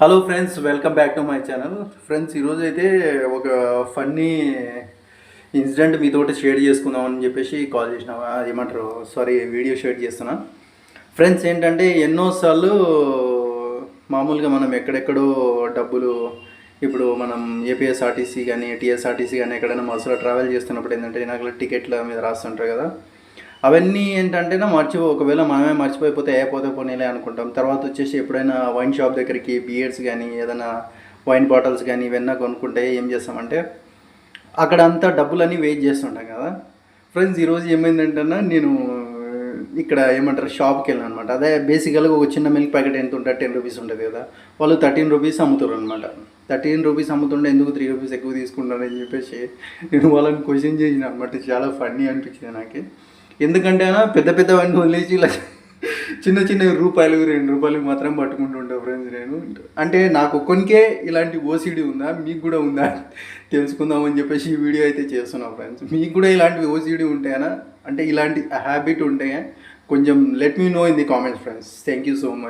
Hello friends welcome back to my channel friends ఈరోజు అయితే ఒక ఫన్నీ ఇన్సిడెంట్ మీతోటి షేర్ చేసుకుందామని చెప్పేసి కాల్ చేసిన. ఏమంటారు? సారీ వీడియో షేర్ చేస్తున్నా. ఫ్రెండ్స్ ఏంటంటే ఎన్నోసార్లు మామూలుగా మనం ఎక్కడెక్కడో డబ్బులు ఇప్పుడు మనం ఏపీఎస్ఆర్టీసీ కానీ టీఎస్ఆర్టీసీ కానీ ఎక్కడైనా బస్సులో ట్రావెల్ చేస్తున్నప్పుడు ఏంటంటే నాకు టికెట్ల మీద రాస్తుంటారు కదా. అవన్నీ ఏంటంటే నా ఒకవేళ మనమే మర్చిపోయిపోతే అయిపోతే పోనీలే అనుకుంటాం. తర్వాత వచ్చేసి ఎప్పుడైనా వైన్ షాప్ దగ్గరికి బియర్స్ కానీ ఏదైనా వైన్ బాటిల్స్ కానీ ఇవన్నీ కొనుక్కుంటే ఏం చేస్తామంటే అక్కడ అంతా డబ్బులన్నీ వెయిట్ చేస్తుంటాం కదా. ఫ్రెండ్స్ ఈరోజు ఏమైందంటే నేను ఇక్కడ ఏమంటారు షాప్కి వెళ్ళాను అనమాట అదే బేసికల్గా ఒక చిన్న మిల్క్ ప్యాకెట్ ఎంత ఉంటుంది టెన్ రూపీస్ ఉంటుంది కదా. వాళ్ళు థర్టీన్ రూపీస్ అమ్ముతారు అనమాట థర్టీన్ రూపీస్ అమ్ముతుంటే ఎందుకు త్రీ రూపీస్ ఎక్కువ తీసుకుంటారని చెప్పేసి నేను వాళ్ళని క్వశ్చన్ చేసిన అనమాట చాలా ఫన్నీ అనిపించింది నాకు. ఎందుకంటే అన్న పెద్ద పెద్దవన్నీ వదిలేసి ఇలా చిన్న చిన్న రూపాయలు రెండు రూపాయలు మాత్రం పట్టుకుంటూ ఫ్రెండ్స్ నేను. అంటే నాకు ఒక్కనికే ఇలాంటి ఓసీడీ ఉందా? మీకు కూడా ఉందా? తెలుసుకుందామని చెప్పేసి ఈ వీడియో అయితే చేస్తున్నాం ఫ్రెండ్స్ మీకు కూడా ఇలాంటి ఓసీడీ ఉంటాయనా అంటే ఇలాంటి హ్యాబిట్ ఉంటాయా కొంచెం let me know in the comments friends thank you so much